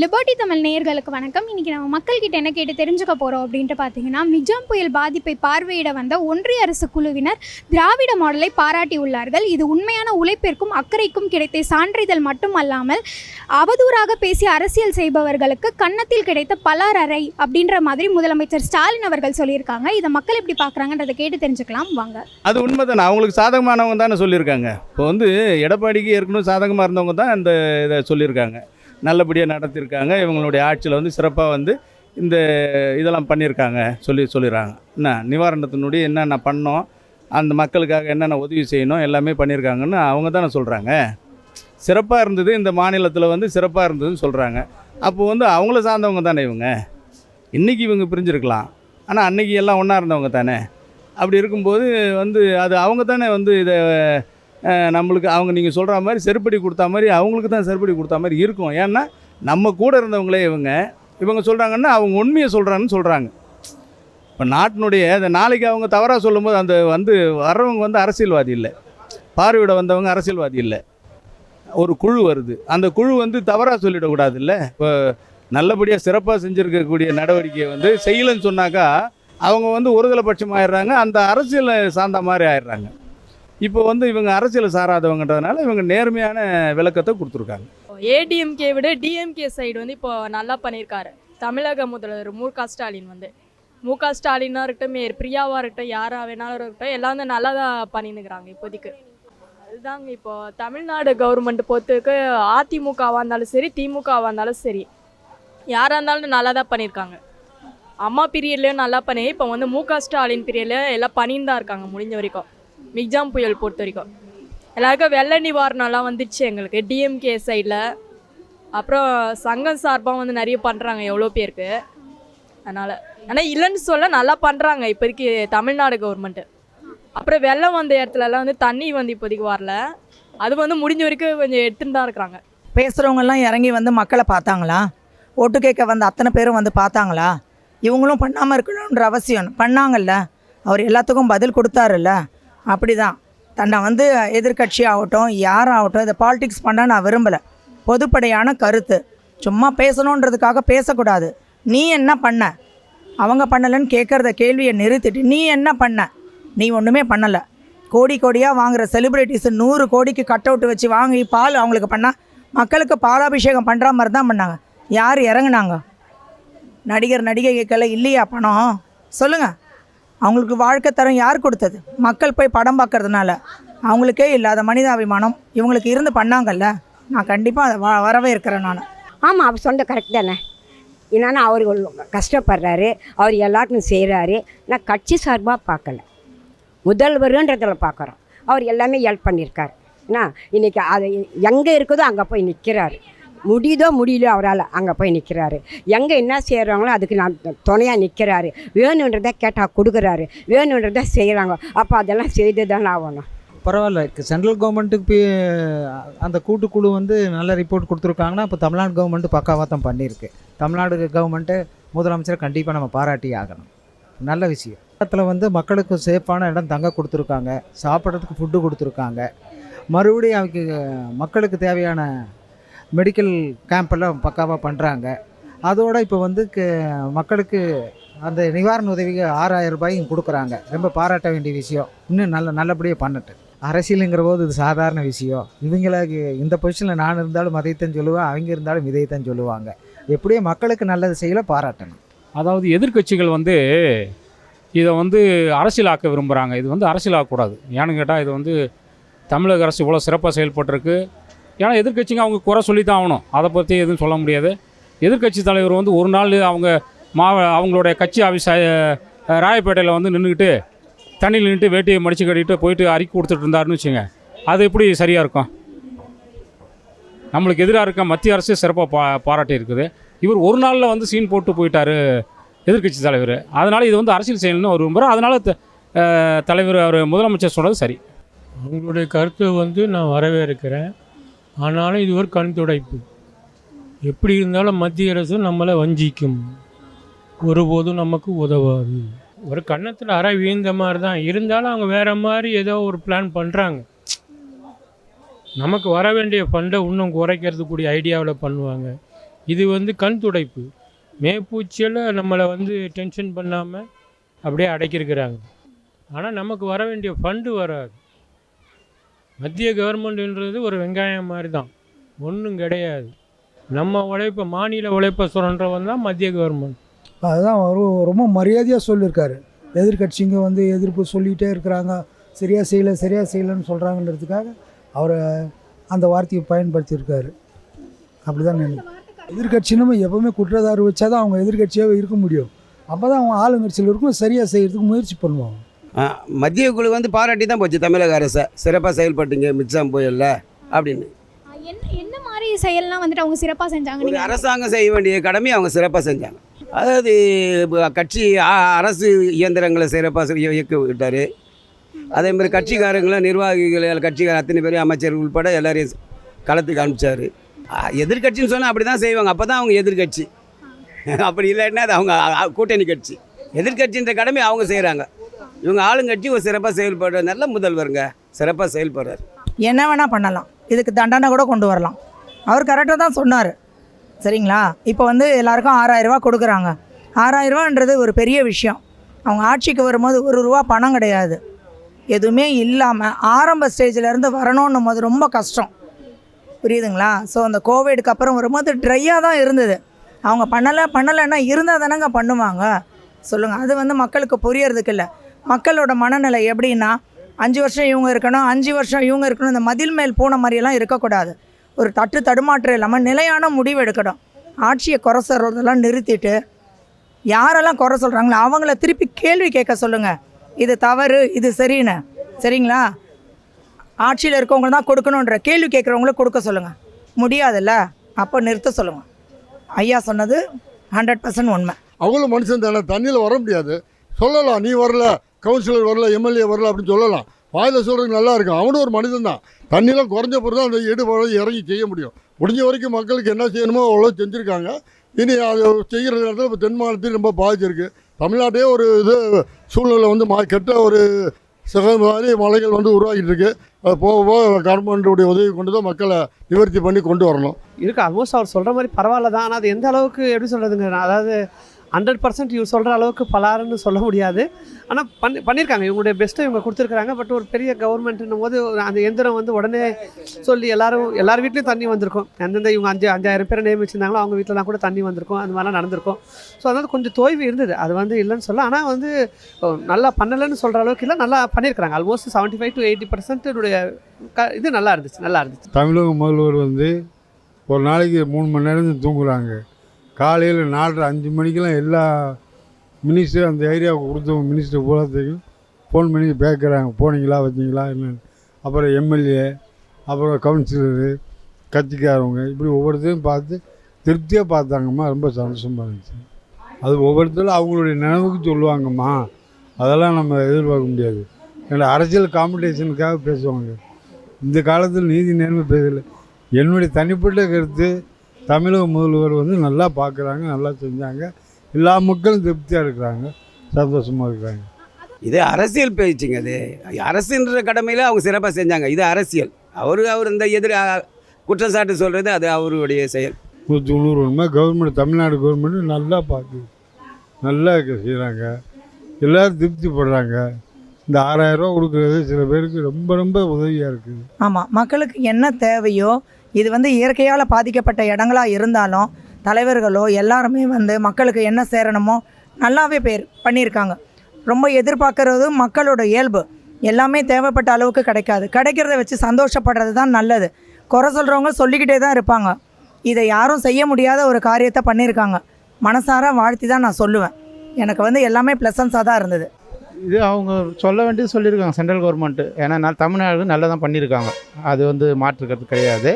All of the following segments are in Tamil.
லிபர்ட்டி தமிழ் நேயர்களுக்கு வணக்கம். இன்னைக்கு நம்ம மக்கள்கிட்ட என்ன கேட்டு தெரிஞ்சுக்க போகிறோம் அப்படின்ட்டு பார்த்தீங்கன்னா மிஜாம் புயல் பாதிப்பை பார்வையிட வந்த ஒன்றிய அரசு குழுவினர் திராவிட மாடலை பாராட்டியுள்ளார்கள் இது உண்மையான உழைப்பிற்கும் அக்கறைக்கும் கிடைத்த சான்றிதழ் மட்டுமல்லாமல் அவதூறாக பேசி அரசியல் செய்பவர்களுக்கு கன்னத்தில் கிடைத்த பலரறை அப்படின்ற மாதிரி முதலமைச்சர் ஸ்டாலின் அவர்கள் சொல்லியிருக்காங்க. இதை மக்கள் எப்படி பார்க்குறாங்கன்றதை கேட்டு தெரிஞ்சுக்கலாம். வாங்க. அது உண்மைதானே. அவங்களுக்கு சாதகமானவங்க தானே சொல்லியிருக்காங்க. இப்போ வந்து எடப்பாடிக்கு ஏற்கனவே சாதகமாக இருந்தவங்க தான் இந்த இதை சொல்லியிருக்காங்க. நல்லபடியாக நடத்தியிருக்காங்க இவங்களுடைய ஆட்சியில் வந்து சிறப்பாக வந்து இந்த இதெல்லாம் பண்ணியிருக்காங்க சொல்லி சொல்லிடுறாங்க. என்ன நிவாரணத்தினுடைய என்னென்ன பண்ணோம் அந்த மக்களுக்காக என்னென்ன உதவி செய்யணும் எல்லாமே பண்ணியிருக்காங்கன்னு அவங்க தானே சொல்கிறாங்க சிறப்பாக இருந்தது இந்த மாநிலத்தில் வந்து சிறப்பாக இருந்ததுன்னு சொல்கிறாங்க அப்போது வந்து அவங்கள சார்ந்தவங்க தானே இவங்க? இன்றைக்கி இவங்க பிரிஞ்சிருக்கலாம். ஆனால் அன்னைக்கு எல்லாம் ஒன்றா இருந்தவங்க தானே? அப்படி இருக்கும்போது வந்து அது அவங்க தானே வந்து இதை நம்மளுக்கு அவங்க நீங்கள் சொல்கிற மாதிரி செருப்படி கொடுத்தா மாதிரி அவங்களுக்கு தான் செருப்படி கொடுத்தா மாதிரி இருக்கும். ஏன்னா நம்ம கூட இருந்தவங்களே இவங்க இவங்க சொல்கிறாங்கன்னா அவங்க உண்மையை சொல்கிறாங்கன்னு சொல்கிறாங்க இப்போ நாட்டினுடைய இந்த நாளைக்கு அவங்க தவறாக சொல்லும்போது அந்த வந்து வர்றவங்க வந்து அரசியல்வாதி இல்லை. பார்வையிட வந்தவங்க அரசியல்வாதி இல்லை. ஒரு குழு வருது. அந்த குழு வந்து தவறாக சொல்லிடக்கூடாது இல்லை இப்போ நல்லபடியாக சிறப்பாக செஞ்சுருக்கக்கூடிய நடவடிக்கையை வந்து செய்யலைன்னு சொன்னாக்கா அவங்க வந்து ஒருதலை பட்சம் ஆயிடுறாங்க அந்த அரசியலை சார்ந்த மாதிரி ஆயிடுறாங்க. இப்போ வந்து இவங்க அரசியல் சாராதவங்கன்றதுனால இவங்க நேர்மையான விளக்கத்தை கொடுத்துருக்காங்க. ஏடிஎம்கே விட டிஎம்கே சைடு வந்து இப்போ நல்லா பண்ணியிருக்காரு. தமிழக முதல்வர் மு க ஸ்டாலின் வந்து. மு க ஸ்டாலினாக இருக்கட்டும் பிரியாவாக இருக்கட்டும் யாராக வேணாலும் இருக்கட்டும் எல்லாம் வந்து நல்லா தான் பண்ணினுக்கிறாங்க இப்போதைக்கு. அதுதாங்க இப்போ தமிழ்நாடு கவர்மெண்ட் பொறுத்துக்கு அதிமுகவாக இருந்தாலும் சரி திமுகவாக இருந்தாலும் சரி யாராக இருந்தாலும் நல்லா தான் பண்ணியிருக்காங்க. அம்மா பீரியட்லேயும் நல்லா பண்ணி இப்போ வந்து மு க ஸ்டாலின் பீரியடில் எல்லாம் பண்ணின்னு தான் இருக்காங்க முடிஞ்ச வரைக்கும். மிக்ஜாம் புயல் பொறுத்த வரைக்கும். எல்லாருக்கும் வெள்ள நிவாரணம்லாம் வந்துடுச்சு எங்களுக்கு. டிஎம்கே சைடில் அப்புறம் சங்கம் சார்பாக வந்து நிறைய பண்ணுறாங்க எவ்வளோ பேருக்கு. அதனால் ஆனால் இல்லைன்னு சொல்ல நல்லா பண்ணுறாங்க இப்போதைக்கு தமிழ்நாடு கவர்மெண்ட்டு அப்புறம் வெள்ளம் வந்த இடத்துலலாம் வந்து தண்ணி வந்து இப்போதைக்கு வரல. அது வந்து முடிஞ்ச வரைக்கும் கொஞ்சம் எடுத்துன்னு தான் இருக்கிறாங்க. பேசுகிறவங்கெல்லாம் இறங்கி வந்து மக்களை பார்த்தாங்களா? ஓட்டு கேட்க வந்த அத்தனை பேரும் வந்து பார்த்தாங்களா? இவங்களும் பண்ணாமல் இருக்கணுன்ற அவசியம். பண்ணாங்கல்ல. அவர் எல்லாத்துக்கும் பதில் கொடுத்தாருல்ல. அப்படி தான் தன்னை வந்து எதிர்கட்சி ஆகட்டும் யாராகட்டும் இதை பாலிடிக்ஸ் பண்ண நான் விரும்பலை. பொதுப்படையான கருத்து. சும்மா பேசணுன்றதுக்காக பேசக்கூடாது. நீ என்ன பண்ண? அவங்க பண்ணலைன்னு கேட்குறத கேள்வியை நிறுத்திட்டு நீ என்ன பண்ண? நீ ஒன்றுமே பண்ணலை. கோடி கோடியாக வாங்குற செலிப்ரிட்டிஸ் நூறு கோடிக்கு கட் அவுட் வச்சு வாங்கி பால் அவங்களுக்கு பண்ணால் மக்களுக்கு பாலாபிஷேகம் பண்ணுற மாதிரி தான் பண்ணாங்க. யார் இறங்குனாங்க? நடிகர் நடிகைகளை இல்லையா பணம்? சொல்லுங்கள் அவங்களுக்கு வாழ்க்கை தரம் யார் கொடுத்தது? மக்கள் போய் படம் பார்க்கறதுனால. அவங்களுக்கே இல்லாத மனிதாபிமானம் இவங்களுக்கு இருந்து பண்ணாங்கல்ல? நான் கண்டிப்பாக அதை வ வரவே இருக்கிறேன் நான். ஆமாம் அவர் சொன்ன கரெக்ட் தானே. என்னன்னா அவர் கஷ்டப்படுறாரு. அவர் எல்லாருக்கும் செய்கிறாரு நான் கட்சி சார்பாக பார்க்கல. முதல்வருன்றதில் பார்க்குறோம். அவர் எல்லாமே ஹெல்ப் பண்ணியிருக்காரு. என்ன? இன்றைக்கி அது எங்கே இருக்குதோ அங்கே போய் நிற்கிறாரு முடியுதோ முடியலையோ அவரால் அங்கே போய் நிற்கிறாரு. எங்கே என்ன செய்கிறாங்களோ அதுக்கு நான் துணையாக நிற்கிறாரு. வேணுன்றதை கேட்டால் கொடுக்குறாரு. வேணுன்றதை செய்கிறாங்க. அப்போ அதெல்லாம் செய்து தானே ஆகணும். பரவாயில்ல. சென்ட்ரல் கவர்மெண்ட்டுக்கு போய் அந்த கூட்டுக்குழு வந்து நல்ல ரிப்போர்ட் கொடுத்துருக்காங்கன்னா இப்போ தமிழ்நாடு கவர்மெண்ட்டு பக்காவாக தான் பண்ணியிருக்கு. தமிழ்நாடு கவர்மெண்ட்டு முதலமைச்சரை கண்டிப்பாக நம்ம பாராட்டி ஆகணும். நல்ல விஷயம். இடத்துல வந்து மக்களுக்கு சேஃபான இடம் தங்க கொடுத்துருக்காங்க. சாப்பிட்றதுக்கு ஃபுட்டு கொடுத்துருக்காங்க. மறுபடியும் அவங்க மக்களுக்கு தேவையான மெடிக்கல் கேம்பெல்லாம் பக்காவாக பண்ணுறாங்க அதோடு இப்போ வந்து மக்களுக்கு அந்த நிவாரண உதவிக்கு ஆறாயிரம் ரூபாயும் கொடுக்குறாங்க. ரொம்ப பாராட்ட வேண்டிய விஷயம். இன்னும் நல்ல நல்லபடியாக பண்ணட்டு. அரசியலுங்கிற போது இது சாதாரண விஷயம். இவங்களுக்கு இந்த பொசிஷனில் நான் இருந்தாலும் அதைத்தான் சொல்லுவேன் அவங்க இருந்தாலும் இதைத்தான் சொல்லுவாங்க. எப்படியோ மக்களுக்கு நல்லது செய்யல பாராட்டணும். அதாவது எதிர்க்கட்சிகள் வந்து இதை வந்து அரசியலாக்க விரும்புகிறாங்க இது வந்து அரசியலாக்கக்கூடாது. ஏன்னு கேட்டால் இது வந்து தமிழக அரசு இவ்வளோ சிறப்பாக செயல்பட்டிருக்கு. ஏன்னா எதிர்கட்சிங்க அவங்க குறை சொல்லி தான் ஆகணும். அதை பற்றி எதுவும் சொல்ல முடியாது. எதிர்க்கட்சி தலைவர் வந்து ஒரு நாள் அவங்க மாவ அவங்களுடைய கட்சி ஆஃபீஸ் ராயப்பேட்டையில் வந்து நின்றுக்கிட்டு தண்ணியில் நின்றுட்டு வேட்டியை மடித்து கட்டிட்டு போயிட்டு அறிக்கை கொடுத்துட்டு இருந்தாருன்னு வச்சுங்க. அது எப்படி சரியாக இருக்கும்? நம்மளுக்கு எதிராக இருக்க மத்திய அரசு சிறப்பாக பா பாராட்டி இருக்குது. இவர் ஒரு நாளில் வந்து சீன் போட்டு போயிட்டார் எதிர்க்கட்சி தலைவர். அதனால் இது வந்து அரசியல் செய்யணும்னு அவர் விரும்புகிறார் அதனால் த- தலைவர் அவர் முதலமைச்சர் சொன்னது சரி. உங்களுடைய கருத்து வந்து நான் வரவேற்கிறேன். ஆனாலும் இது ஒரு கண் துடைப்பு. எப்படி இருந்தாலும் மத்திய அரசு நம்மளை வஞ்சிக்கும். ஒருபோதும் நமக்கு உதவாது. ஒரு கன்னத்தில் அறை வீழ்ந்த மாதிரி தான் இருந்தாலும் அவங்க வேறு மாதிரி ஏதோ ஒரு பிளான் பண்ணுறாங்க நமக்கு வர வேண்டிய ஃபண்டை இன்னும் குறைக்கிறதுக்கூடிய ஐடியாவில் பண்ணுவாங்க. இது வந்து கண் துடைப்பு. மேப்பூச்சியில் நம்மளை வந்து டென்ஷன் பண்ணாமல் அப்படியே அடைக்கிருக்கிறாங்க ஆனால் நமக்கு வர வேண்டிய ஃபண்டு வராது. மத்திய கவர்மெண்ட்ன்றது ஒரு வெங்காயம் மாதிரி தான் ஒன்றும் கிடையாது. நம்ம உழைப்பை மாநில உழைப்பை சுரண்டவன் தான் மத்திய கவர்மெண்ட். அதுதான் அவர் ரொம்ப மரியாதையாக சொல்லியிருக்காரு. எதிர்க்கட்சிங்க வந்து எதிர்ப்பு சொல்லிகிட்டே இருக்கிறாங்க. சரியாக செய்யலை சரியாக செய்யலைன்னு சொல்கிறாங்கன்றதுக்காக அவர் அந்த வார்த்தையை பயன்படுத்தியிருக்காரு. அப்படி தான் நினைக்கிறேன். எதிர்கட்சினும் எப்போவுமே குற்றதாரி வச்சா தான் அவங்க எதிர்கட்சியாக இருக்க முடியும். அப்போ தான் அவங்க ஆளுங்கட்சியில் இருக்கும் சரியாக செய்கிறதுக்கு முயற்சி பண்ணுவாங்க. மத்திய குழு வந்து பாராட்டி தான் போச்சு தமிழக அரசை. சிறப்பாக செயல்பட்டீங்க மிச்சம் புயலில் அப்படின்னு. என்ன என்ன மாதிரி செயல்லாம் வந்துட்டு அவங்க சிறப்பாக செஞ்சாங்க ஒரு அரசாங்கம் செய்ய வேண்டிய கடமையை அவங்க சிறப்பாக செஞ்சாங்க. அதாவது இப்ப கட்சி அரசு இயந்திரங்களை சிறப்பாக இயக்க விட்டார். அதே மாதிரி கட்சிக்காரங்களும் நிர்வாகிகள் கட்சிக்கார அத்தனை பேரும் அமைச்சர் உள்பட எல்லாரையும் களத்துக்கு அனுப்பிச்சார் எதிர்கட்சின்னு சொன்னால் அப்படி தான் செய்வாங்க. அப்போ தான் அவங்க எதிர்கட்சி அப்படி இல்லைன்னா அது அவங்க கூட்டணி கட்சி. எதிர்கட்சின்ற கடமை அவங்க செய்கிறாங்க இவங்க ஆளுங்கட்சி ஒரு சிறப்பாக செயல்படுற நல்ல முதல்வருங்க. சிறப்பாக செயல்படுறார். என்ன வேணால் பண்ணலாம். இதுக்கு தண்டனை கூட கொண்டு வரலாம். அவர் கரெக்டாக தான் சொன்னார். சரிங்களா? இப்போ வந்து எல்லாருக்கும் ஆறாயிரரூவா கொடுக்குறாங்க. ஆறாயிரரூவான்றது ஒரு பெரிய விஷயம். அவங்க ஆட்சிக்கு வரும்போது ஒரு ரூபா பணம் கிடையாது. எதுவுமே இல்லாமல் ஆரம்ப ஸ்டேஜில் இருந்து போது ரொம்ப கஷ்டம். புரியுதுங்களா? ஸோ அந்த கோவிடுக்கு அப்புறம் வரும்போது ட்ரையாக தான் இருந்தது. அவங்க பண்ணலை பண்ணலைன்னா இருந்தால் தானேங்க பண்ணுவாங்க. சொல்லுங்கள் அது வந்து மக்களுக்கு புரியறதுக்கு இல்லை. மக்களோட மனநிலை எப்படின்னா அஞ்சு வருஷம் இவங்க இருக்கணும் அஞ்சு வருஷம் இவங்க இருக்கணும் இந்த மதில் மேல் போன மாதிரியெல்லாம் இருக்கக்கூடாது. ஒரு தட்டு தடுமாற்றம் இல்லாமல் நிலையான முடிவு எடுக்கணும். ஆட்சியை குறை சொல்கிறதெல்லாம் நிறுத்திட்டு யாரெல்லாம் குறை சொல்கிறாங்களோ அவங்கள திருப்பி கேள்வி கேட்க சொல்லுங்கள் இது தவறு இது சரின்னு. சரிங்களா? ஆட்சியில் இருக்கவங்க தான் கொடுக்கணுன்ற கேள்வி கேட்குறவங்கள கொடுக்க சொல்லுங்கள் முடியாதுல்ல? அப்போ நிறுத்த சொல்லுங்கள் ஐயா சொன்னது ஹண்ட்ரட் பர்சன்ட் உண்மை. அவங்களும் மனுஷன் தானே தண்ணியில் வர முடியாது. சொல்லலாம் நீ வரல. கவுன்சிலர் வரல எம்எல்ஏ வரல அப்படின்னு சொல்லலாம். வாயில் சொல்கிறது நல்லா இருக்கும். அவனும் ஒரு மனிதன் தான். தண்ணியெலாம் குறைஞ்ச பிறகு தான் அந்த ஈடுபாடு இறங்கி செய்ய முடியும். முடிஞ்ச வரைக்கும் மக்களுக்கு என்ன செய்யணுமோ அவ்வளோ செஞ்சுருக்காங்க. இனி அது செய்கிற நேரத்தில் இப்போ தென் மாநிலத்தில் ரொம்ப பாதிச்சிருக்கு. தமிழ்நாட்டே ஒரு இது சூழ்நிலை வந்து மா கெட்ட ஒரு சில மாதிரி மலைகள் வந்து உருவாகிட்டு இருக்கு. அது போக போக கவர்மெண்ட்டுடைய உதவி கொண்டு தான் மக்களை நிவர்த்தி பண்ணி கொண்டு வரணும். இருக்கு. ஆல்மோஸ்ட் அவர் சொல்கிற மாதிரி பரவாயில்ல தான். ஆனால் அது எந்த அளவுக்கு எப்படி சொல்கிறதுங்க அதாவது ஹண்ட்ரட் பர்சன்ட் இவர் சொல்கிற அளவுக்கு பலாருன்னு சொல்ல முடியாது. ஆனால் பண்ணி பண்ணியிருக்காங்க இவங்களுடைய பெஸ்ட்டை இவங்க கொடுத்துருக்குறாங்க. பட் ஒரு பெரிய கவர்மெண்ட்னும் போது அந்த எந்திரம் வந்து உடனே சொல்லி எல்லாரும் எல்லார் வீட்லேயும் தண்ணி வந்திருக்கும். எந்தெந்த இவங்க அஞ்சு அஞ்சாயிரம் பேரை நியமிச்சிருந்தாங்களோ அவங்க வீட்டிலலாம் கூட தண்ணி வந்திருக்கும். அந்த மாதிரிலாம் நடந்திருக்கும். ஸோ அதாவது கொஞ்சம் தோய்வு இருந்தது. அது வந்து இல்லைன்னு சொல்ல. ஆனால் வந்து நல்லா பண்ணலைன்னு சொல்கிற அளவுக்கு இல்லை. நல்லா பண்ணியிருக்கிறாங்க almost seventy five to eighty பர்சன்ட்டுடைய க இது நல்லா இருந்துச்சு. நல்லா இருந்துச்சு. தமிழக முதல்வர் வந்து ஒரு நாளைக்கு மூணு மணி நேரம் தூங்குறாங்க. காலையில் நாலரை அஞ்சு மணிக்கெல்லாம் எல்லா மினிஸ்டர் அந்த ஏரியாவுக்கு கொடுத்தவங்க மினிஸ்டர் பூராத்தையும் ஃபோன் பண்ணி கேட்குறாங்க போனீங்களா வந்தீங்களா என்னென்னு. அப்புறம் எம்எல்ஏ அப்புறம் கவுன்சிலரு கட்சிக்காரவங்க இப்படி ஒவ்வொருத்தரையும் பார்த்து திருப்தியாக பார்த்தாங்கம்மா. ரொம்ப சந்தோஷமாக இருந்துச்சு. அது ஒவ்வொருத்தரும் அவங்களுடைய நினைவுக்கு சொல்லுவாங்கம்மா. அதெல்லாம் நம்ம எதிர்பார்க்க முடியாது. ஏன்னா அரசியல் காம்படிஷனுக்காக பேசுவாங்க. இந்த காலத்தில் நீதி நேர்மை பேசலை. என்னுடைய தனிப்பட்ட கருத்து தமிழக முதல்வர் வந்து நல்லா பார்க்குறாங்க நல்லா செஞ்சாங்க. எல்லா மக்களும் திருப்தியாக இருக்கிறாங்க சந்தோஷமாக இருக்கிறாங்க. இது அரசியல் பேச்சுங்க அது. அரசுன்ற கடமையில் அவங்க சிறப்பாக செஞ்சாங்க. இது அரசியல். அவர் அவர் இந்த எதிர் குற்றச்சாட்டு சொல்கிறது அது அவருடைய செயல். நூற்றி தொண்ணூறு உண்மை. கவர்மெண்ட் தமிழ்நாடு கவர்மெண்ட் நல்லா பார்க்குது. நல்லா செய்கிறாங்க எல்லோரும் திருப்திப்படுறாங்க. இந்த ஆறாயிரரூவா கொடுக்குறது சில பேருக்கு ரொம்ப ரொம்ப உதவியாக இருக்குது. ஆமாம் மக்களுக்கு என்ன தேவையோ இது வந்து இயற்கையால் பாதிக்கப்பட்ட இடங்களாக இருந்தாலும் தலைவர்களோ எல்லாருமே வந்து மக்களுக்கு என்ன சேரணுமோ நல்லாவே பேர் பண்ணியிருக்காங்க. ரொம்ப எதிர்பார்க்கறது மக்களோட இயல்பு. எல்லாமே தேவைப்பட்ட அளவுக்கு கிடைக்காது. கிடைக்கிறத வச்சு சந்தோஷப்படுறது தான் நல்லது. குறை சொல்கிறவங்க சொல்லிக்கிட்டே தான் இருப்பாங்க. இதை யாரும் செய்ய முடியாத ஒரு காரியத்தை பண்ணியிருக்காங்க. மனசார வாழ்த்தி தான் நான் சொல்லுவேன். எனக்கு வந்து எல்லாமே ப்ளசன்ஸாக தான் இருந்தது. இது அவங்க சொல்ல வேண்டியது சொல்லியிருக்காங்க சென்ட்ரல் கவர்மெண்ட்டு ஏன்னா நான் தமிழ்நாடு நல்லா தான் பண்ணியிருக்காங்க. அது வந்து மாற்றுக்கிறது கிடையாது.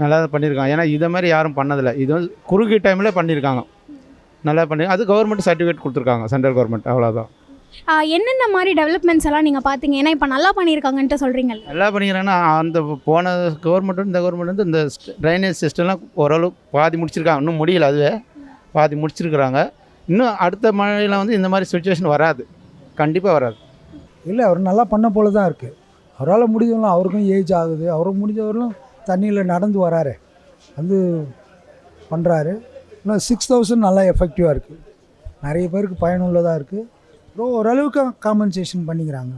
நல்லா தான் பண்ணியிருக்காங்க. ஏன்னா இதை மாதிரி யாரும் பண்ணதில்லை. இது வந்து குறுகிய டைமில் பண்ணியிருக்காங்க. நல்லா பண்ணி அது கவர்மெண்ட் சர்டிஃபிகேட் கொடுத்துருக்காங்க சென்ட்ரல் கவர்மெண்ட் அவ்வளோதான் என்னென்ன மாதிரி டெவலப்மெண்ட்ஸ் எல்லாம் நீங்கள் பார்த்தீங்க? ஏன்னா இப்போ நல்லா பண்ணியிருக்காங்கன்ட்டு சொல்கிறீங்கல்ல நல்லா பண்ணிக்கிறாங்கன்னா அந்த போன கவர்மெண்ட் இந்த கவர்மெண்ட் வந்து இந்த ட்ரைனேஜ் சிஸ்டம்லாம் ஓரளவு பாதி முடிச்சிருக்காங்க. இன்னும் முடியல அதுவே. பாதி முடிச்சிருக்கிறாங்க. இன்னும் அடுத்த மழையில் வந்து இந்த மாதிரி சுச்சுவேஷன் வராது. கண்டிப்பாக வராது. இல்லை அவர் நல்லா பண்ண போல தான் இருக்குது அவரால் முடிஞ்சவங்களும் அவருக்கும் ஏஜ் ஆகுது. அவருக்கு முடிஞ்சவர்களும் தண்ணியில் நடந்து வராரு. வந்து பண்ணுறாரு இன்னும் சிக்ஸ் தௌசண்ட் நல்லா எஃபெக்டிவாக இருக்குது நிறைய பேருக்கு பயனுள்ளதாக இருக்குது ஓரளவுக்கு காம்பன்சேஷன் பண்ணிக்கிறாங்க.